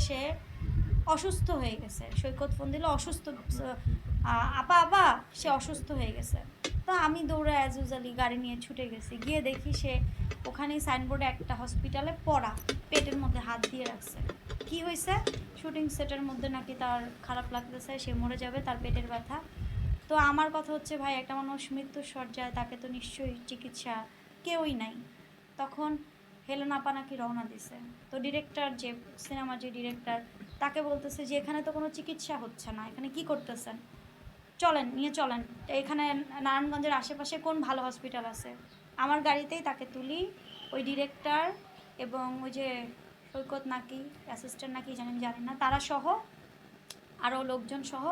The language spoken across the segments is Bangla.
এসে অসুস্থ হয়ে গেছে। সৈকত ফোন দিল অসুস্থ আপা আপা, সে অসুস্থ হয়ে গেছে। তো আমি দৌড়ে অ্যাজ ইউজালি গাড়ি নিয়ে ছুটে গেছি। গিয়ে দেখি সে ওখানেই সাইনবোর্ডে একটা হসপিটালে পড়া, পেটের মধ্যে হাত দিয়ে রাখছে। কি হয়েছে? শুটিং সেটের মধ্যে নাকি তার খারাপ লাগতেছে, সে মরে যাবে, তার পেটের ব্যথা। তো আমার কথা হচ্ছে, ভাই, একটা মানুষ মৃত্যুর সজ্জায় তাকে তো নিশ্চয়ই চিকিৎসা কেউই নাই। তখন হেলেন আপা নাকি রওনা দিছে? তো ডিরেক্টর যে সিনেমার যে ডিরেক্টর তাকে বলতেছে যে এখানে তো কোনো চিকিৎসা হচ্ছে না, এখানে কি করতেছেন? চলেন, নিয়ে চলেন। এখানে নারায়ণগঞ্জের আশেপাশে কোন ভালো হসপিটাল আছে? আমার গাড়িতেই তাকে তুলি। ওই ডিরেক্টর এবং ওই যে সৈকত নাকি অ্যাসিস্ট্যান্ট নাকি জানেন জানি না, তারা সহ আরও লোকজন সহ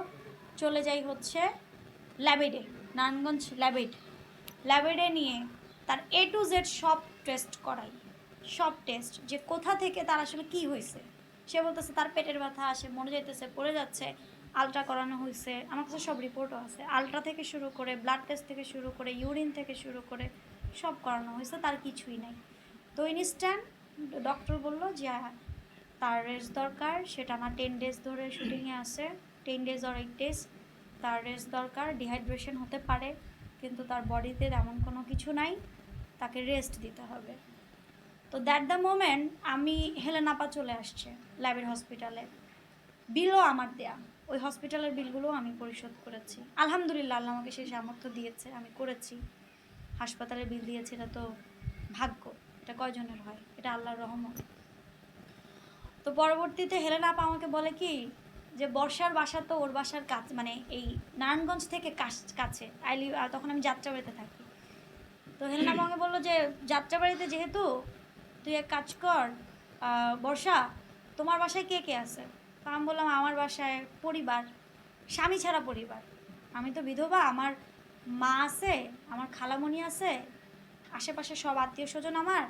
চলে যাই হচ্ছে ল্যাবেডে, নারায়ণগঞ্জ ল্যাবেড। ল্যাবেডে নিয়ে তার এ টু জেড সব টেস্ট করাই। সব টেস্ট যে কোথা থেকে তার আসলে কি হয়েছে? সে বলতেছে, তার পেটের ব্যথা আসে মরে যাইতেছে, পড়ে যাচ্ছে আলট্রা করানো হয়েছে আমার কাছে সব রিপোর্টও আছে। আলট্রা থেকে শুরু করে ব্লাড টেস্ট থেকে শুরু করে ইউরিন থেকে শুরু করে সব করানো হয়েছে তার কিছুই নাই। তো ইনস্ট্যান্ট ডক্টর বলল যে তার রেস্ট দরকার, সেটা আমার টেন ডেজ ধরে শুটিংয়ে আছে ten days or eight days তার রেস্ট দরকার ডিহাইড্রেশন হতে পারে, কিন্তু তার বডিতে তেমন কোনো কিছু নাই, তাকে রেস্ট দিতে হবে। তো দ্যাট দ্য মোমেন্ট আমি হেলেনাপা চলে আসছে ল্যাবের হসপিটালে বিলও আমার দেয়া। ওই হসপিটালের বিলগুলো আমি পরিশোধ করেছি। আলহামদুলিল্লাহ, আল্লাহ আমাকে সেই সামর্থ্য দিয়েছে, আমি করেছি। হাসপাতালের বিল দিয়েছি, এটা তো ভাগ্য। এটা কয়জনের হয়? এটা আল্লাহর রহমত। তো পরবর্তীতে হেলেন আপা আমাকে বলে কি, যে বর্ষার বাসা তো ওর বাসার কাছে মানে এই নারায়ণগঞ্জ থেকে কাছ- আইলি তখন আমি যাত্রাবাড়িতে থাকি। তো হেলেন আপা আমাকে বলল যে, যাত্রাবাড়িতে যেহেতু তুই এক কাজ কর বর্ষা, তোমার বাসায় কে কে আছে? তো আমি বললাম, আমার বাসায় পরিবার, স্বামী ছাড়া পরিবার। আমি তো বিধবা, আমার মা আছে, আমার খালামণি আছে, আশেপাশে সব আত্মীয় স্বজন আমার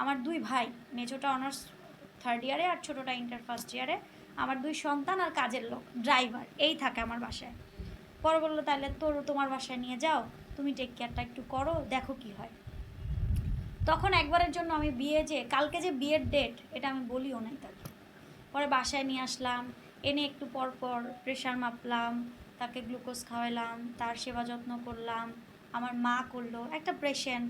আমার দুই ভাই, মেজোটা অনার্স থার্ড ইয়ারে আর ছোটোটা ইন্টার ফার্স্ট ইয়ারে আমার দুই সন্তান আর কাজের লোক ড্রাইভার এই থাকে আমার বাসায়। পরে বলল তাহলে তোর তোমার বাসায় নিয়ে যাও, তুমি টেক কেয়ারটা একটু করো, দেখো কি হয়। তখন একবারের জন্য আমি বিয়ে যে, কালকে যে বিয়ের ডেট এটা আমি বলিও নাই তাকে। পরে বাসায় নিয়ে আসলাম, এনে একটু পর পর প্রেশার মাপলাম, তাকে গ্লুকোজ খাওয়াইলাম, তার সেবা যত্ন করলাম, আমার মা করল, একটা পেশেন্ট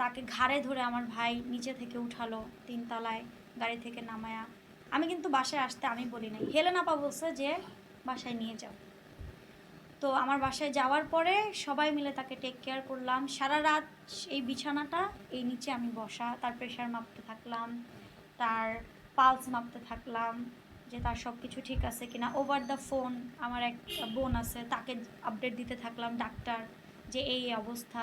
তাকে ঘাড়ে ধরে আমার ভাই নিচে থেকে উঠালো তিনতলায় গাড়ি থেকে নামায়া। আমি কিন্তু বাসায় আসতে আমি বলি নাই। হেলেন আপা বলছে যে, বাসায় নিয়ে যাও। তো আমার বাসায় যাওয়ার পরে সবাই মিলে তাকে টেক কেয়ার করলাম। সারা রাত এই বিছানাটা এই নিচে আমি বসা, তার প্রেশার মাপতে থাকলাম, তার পালস মাপতে থাকলাম যে তার সব কিছু ঠিক আছে কিনা। ওভার দ্য ফোন আমার এক বোন আছে, তাকে আপডেট দিতে থাকলাম ডাক্তার যে এই অবস্থা।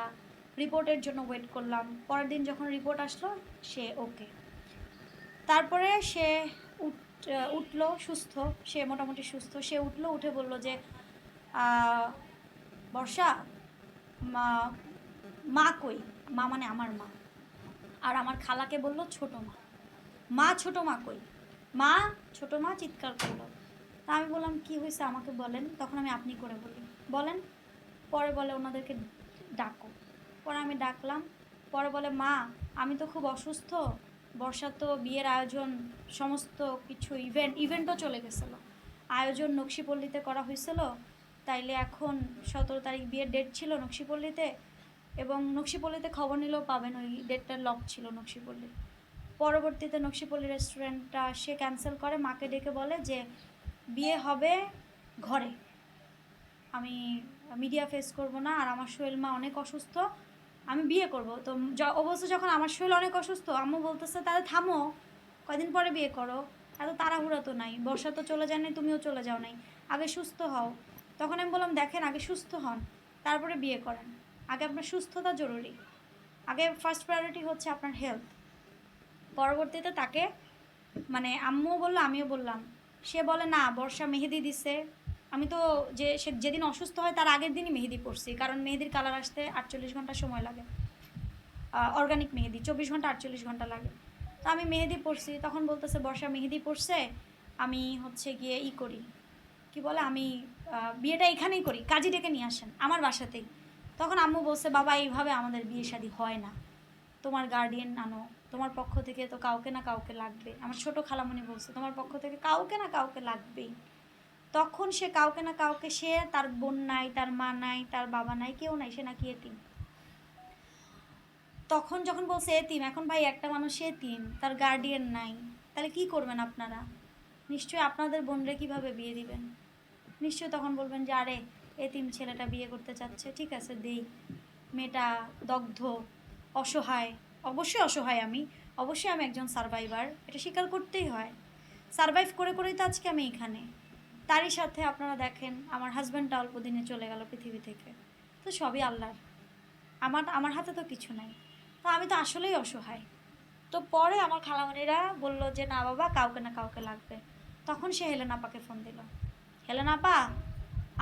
রিপোর্টের জন্য ওয়েট করলাম। পরের দিন যখন রিপোর্ট আসলো, সে ওকে তারপরে সে উঠ উঠল সুস্থ, সে মোটামুটি সুস্থ। সে উঠল, উঠে বলল যে বর্ষা, মা কই? মা মানে আমার মা। আর আমার খালাকে বলল ছোট মা। মা, ছোট মা কই? মা, ছোট মা চিৎকার করল। তা আমি বললাম, কি হয়েছে? আমাকে বলেন। তখন আমি আপনি করে বলি, বলেন। পরে বলে ওনাদেরকে ডাকো। পরে আমি ডাকলাম। পরে বলে, মা, আমি তো খুব অসুস্থ। বর্ষা তো বিয়ের আয়োজন, সমস্ত কিছু ইভেন্ট ইভেন্টও চলে গেছিল। আয়োজন নকশিপল্লিতে করা হয়েছিল। তাইলে এখন সতেরো তারিখ বিয়ের ডেট ছিল নকশিপল্লিতে এবং নকশিপল্লিতে খবর নিলেও পাবেন, ওই ডেটটা লক ছিল নকশিপল্লি পরবর্তীতে নকশিপল্লি রেস্টুরেন্টটা সে ক্যান্সেল করে, মাকে ডেকে বলে যে বিয়ে হবে ঘরে। আমি মিডিয়া ফেস করব না, আর আমার সোহেল মা অনেক অসুস্থ, আমি বিয়ে করব। তো অবশ্য যখন আমার সোহেল অনেক অসুস্থ, আম্মু বলতেছে, তাহলে থামো, কয়দিন পরে বিয়ে করো। এত তাড়াহুড়া তো নাই, বর্ষা তো চলে যায় নাই, তুমিও চলে যাও নাই। আগে সুস্থ হও। তখন আমি বললাম, দেখেন, আগে সুস্থ হন, তারপরে বিয়ে করেন। আগে আপনার সুস্থতা জরুরি। আগে ফার্স্ট প্রায়োরিটি হচ্ছে আপনার হেলথ পরবর্তীতে তাকে মানে আম্মুও বলল, আমিও বললাম, সে বলে, না, বর্ষা মেহেদি দিছে। আমি তো যে, সে যেদিন অসুস্থ হয়, তার আগের দিনই মেহেদি পড়ছি কারণ মেহেদির কালার আসতে আটচল্লিশ ঘণ্টা সময় লাগে। অর্গানিক মেহেদি, চব্বিশ ঘণ্টা আটচল্লিশ ঘণ্টা লাগে। তো আমি মেহেদি পড়ছি তখন বলতেছে, বর্ষা মেহেদি পড়ছে আমি হচ্ছে গিয়ে ই করি। কি বলে, আমি বিয়েটা এখানেই করি, কাজী ডেকে নিয়ে আসেন, আমার বাসাতেই। তখন আম্মু বলছে, বাবা, এইভাবে আমাদের বিয়ে শাদী হয় না। তোমার গার্ডিয়ান আনো, তোমার পক্ষ থেকে তো কাউকে না কাউকে লাগবে। আমার ছোট খালামণি বলছে, তোমার পক্ষ থেকে কাউকে না কাউকে লাগবেই। তখন সে কাউকে না কাউকে, সে তার বোন নাই, তার মা নাই, তার বাবা নাই, কেউ নাই, সে নাকি এতিম। তখন যখন বলছে এতিম, এখন ভাই একটা মানুষ এতিম, তার গার্ডিয়ান নাই, তাহলে কি করবেন আপনারা? নিশ্চয়ই আপনাদের বোনরে কীভাবে বিয়ে দিবেন? নিশ্চয়ই তখন বলবেন যে, আরে, এতিম ছেলেটা বিয়ে করতে চাচ্ছে, ঠিক আছে, দেই। মেয়েটা দগ্ধ, অসহায়, অবশ্যই অসহায় আমি, অবশ্যই আমি একজন সার্ভাইভার এটা স্বীকার করতেই হয়। সার্ভাইভ করে করেই তো আজকে আমি এখানে। তারই সাথে আপনারা দেখেন, আমার হাজব্যান্ডটা অল্প দিনে চলে গেল পৃথিবী থেকে। তো সবই আল্লাহর। আমার আমার হাতে তো কিছু নাই। তো আমি তো আসলেই অসহায়। তো পরে আমার খালামণিরা বলল যে, না বাবা, কাউকে না কাউকে লাগবে। তখন সে হেলেনাপাকে ফোন দিল। হেলেনাপা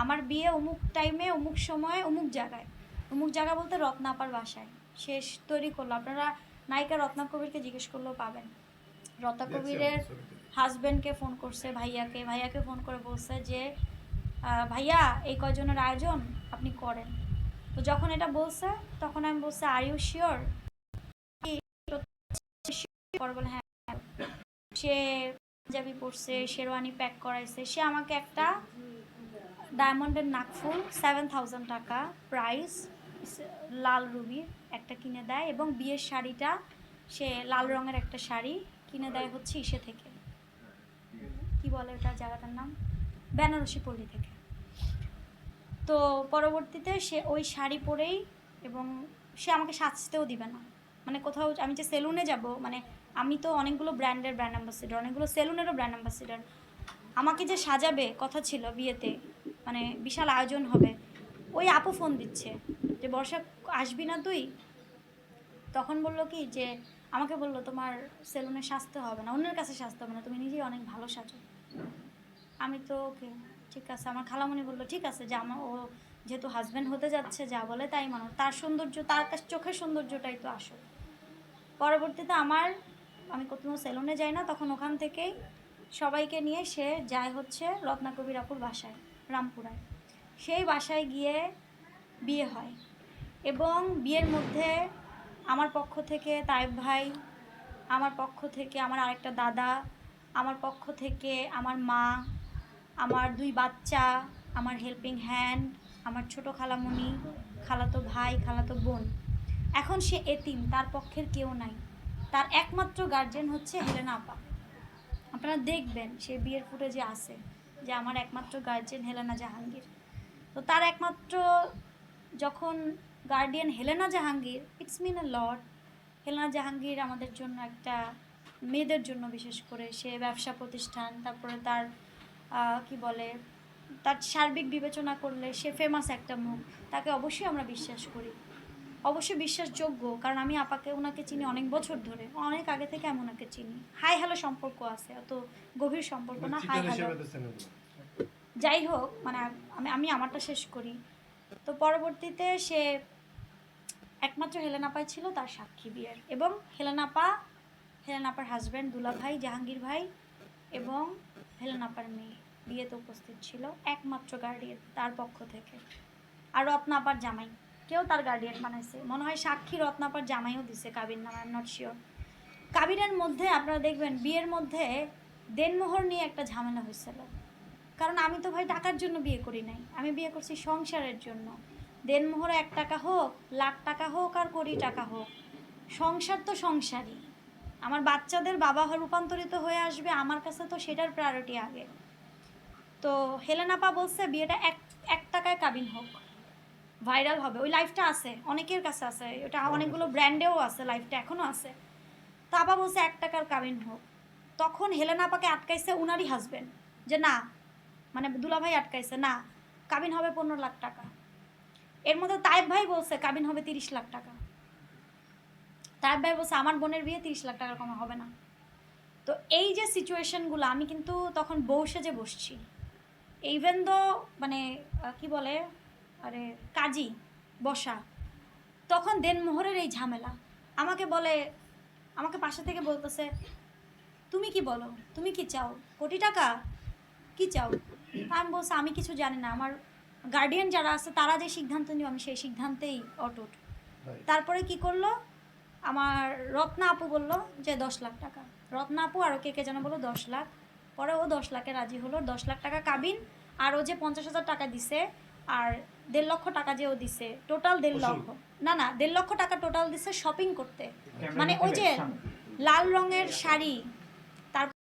আমার বিয়ে অমুক টাইমে অমুক সময়ে অমুক জায়গায় অমুক জায়গা বলতে রত্নাপার বাসায় শেষ তৈরি করল আপনারা নায়িকা রত্না কবিরকে জিজ্ঞেস করলেও পাবেন রত্না কবিরের হাজব্যান্ডকে ফোন করছে ভাইয়াকে ভাইয়াকে ফোন করে বলছে যে ভাইয়া এই কজনের আয়োজন আপনি করেন তো যখন এটা বলছে তখন আমি বলছি আর ইউ শিওর পরে বলে হ্যাঁ সে পাঞ্জাবি পরছে, শেরওয়ানি প্যাক করাইছে। সে আমাকে একটা ডায়মন্ডের নাকফুল সেভেন থাউজেন্ড টাকা প্রাইস লাল রুবির একটা কিনে দেয় এবং বিয়ের শাড়িটা সে লাল রঙের একটা শাড়ি কিনে দেয় হচ্ছে ইসে থেকে। কি বলে ওটা জায়গাটার নাম? বেনারসি পল্লী থেকে। তো পরবর্তীতে সে ওই শাড়ি পরেই এবং সে আমাকে সাজতেও দিবে না। মানে কোথাও আমি যে সেলুনে যাব মানে আমি তো অনেকগুলো ব্র্যান্ডের ব্র্যান্ড অ্যাম্বাসিডর, অনেকগুলো সেলুনেরও ব্র্যান্ড অ্যাম্বাসিডর। আমাকে যে সাজাবে কথা ছিল বিয়েতে মানে বিশাল আয়োজন হবে, ওই আপু ফোন দিচ্ছে যে, বর্ষা, আসবি না তুই? তখন বলল কি যে, আমাকে বলল তোমার সেলুনে সাজতে হবে না, অন্যের কাছে সাজতে হবে না, তুমি নিজেই অনেক ভালো সাজো। আমি তো, ওকে, ঠিক আছে। আমার খালামণি বলল, ঠিক আছে, যে আমার ও যেহেতু হাজব্যান্ড হতে যাচ্ছে, যা বলে তাই মানো। তার সৌন্দর্য, তার কাছে, চোখের সৌন্দর্যটাই তো আসল। পরবর্তীতে আমার আমি কোথাও সেলুনে যাই না, তখন ওখান থেকেই সবাইকে নিয়ে সে যায় হচ্ছে রত্না বাসায়, রামপুরায়। সেই বাসায় গিয়ে বিয়ে হয় এবং বিয়ের মধ্যে আমার পক্ষ থেকে তাইব ভাই, আমার পক্ষ থেকে আমার আরেকটা দাদা, আমার পক্ষ থেকে আমার মা, আমার দুই বাচ্চা, আমার হেল্পিং হ্যান্ড আমার ছোট খালামণি, খালাতো ভাই, খালাতো বোন। এখন সে এতিম, তার পক্ষের কেউ নাই। তার একমাত্র গার্জেন হচ্ছে হেলেনা আপা। আপনারা দেখবেন সে বিয়ের ফুটেজে আছে যে আমার একমাত্র গার্জেন হেলেনা জাহাঙ্গীর। তো তার একমাত্র যখন guardian Helena Jahangir it's mean a lot Helena Jahangir আমাদের জন্য একটা মেয়েদের জন্য বিশেষ করে সে ব্যবসা প্রতিষ্ঠান, তারপরে তার কি বলে, তার সার্বিক বিবেচনা করলে সে ফেমাস একটা মুখ, তাকে অবশ্যই আমরা বিশ্বাস করি। অবশ্যই বিশ্বাসযোগ্য কারণ আমি আপাকে ওনাকে চিনি অনেক বছর ধরে অনেক আগে থেকে আমি ওনাকে চিনি। হাই হ্যালো সম্পর্ক আছে অত গভীর সম্পর্ক না হাই হ্যালো। যাই হোক মানে আমি আমি আমারটা শেষ করি। তো পরবর্তীতে সে একমাত্র হেলেনাপাই ছিল তার সাক্ষী বিয়ের। এবং হেলেনাপা হেলেনাপার হাজব্যান্ড দুলা ভাই জাহাঙ্গীর ভাই এবং হেলেনাপার মেয়ে বিয়েতে উপস্থিত ছিল একমাত্র গার্ডিয়ান তার পক্ষ থেকে। আর রত্নাপার জামাই। কেউ তার গার্ডিয়ান বানাইছে। মনে হয় সাক্ষী রত্নাপার জামাইও দিছে কাবির নাম আই এম নট শিওর কাবিরের মধ্যে আপনারা দেখবেন, বিয়ের মধ্যে দেনমোহর নিয়ে একটা ঝামেলা হয়েছিল। কারণ আমি তো ভাই টাকার জন্য বিয়ে করি নাই। আমি বিয়ে করছি সংসারের জন্য। দেনমোহরে এক টাকা হোক, লাখ টাকা হোক আর কোটি টাকা হোক, সংসার তো সংসারই। আমার বাচ্চাদের বাবা রূপান্তরিত হয়ে আসবে, আমার কাছে তো সেটার প্রায়োরিটি আগে। তো হেলেনাপা বলছে, বিয়েটা এক এক টাকায় কাবিন হোক। ভাইরাল হবে। ওই লাইফটা আছে অনেকের কাছে আছে। ওটা অনেকগুলো ব্র্যান্ডেও আছে লাইফটা এখনও আছে। তা আবার বলছে এক টাকার কাবিন হোক। তখন হেলেনাপাকে আটকাইছে উনারই হাজবেন্ড যে না। মানে দুলাভাই আটকাইছে না। কাবিন হবে পনেরো লাখ টাকা। এর মধ্যে তায়েব ভাই বলছে কাবিন হবে তিরিশ লাখ টাকা। তায়েব ভাই বলছে আমার বোনের বিয়ে তিরিশ লাখ টাকার কমে হবে না। তো এই যে সিচুয়েশনগুলো আমি কিন্তু তখন বউ সেজে বসছি। ইভেন দো মানে কি বলে? আরে কাজী বসা। তখন দেনমোহরের এই ঝামেলা। আমাকে বলে আমাকে পাশে থেকে বলতেছে তুমি কি বলো? তুমি কি চাও? কোটি টাকা? কি চাও? আমি বলছে আমি কিছু জানি না। আমার গার্ডিয়ান যারা আছে তারা যে সিদ্ধান্ত নিও আমি সেই সিদ্ধান্তেই অটুট। তারপরে কি করল? আমার রত্না আপু বলল যে দশ লাখ টাকা। রত্না আপু আর কে কে যেন বলল দশ লাখ। পরে ও দশ লাখে রাজি হলো। দশ লাখ টাকা কাবিন আর ও যে পঞ্চাশ হাজার টাকা দিছে আর দেড় লক্ষ টাকা যেও ও দিছে টোটাল দেড় লক্ষ। না না দেড় লক্ষ টাকা টোটাল দিছে শপিং করতে। মানে ওই যে লাল রঙের শাড়ি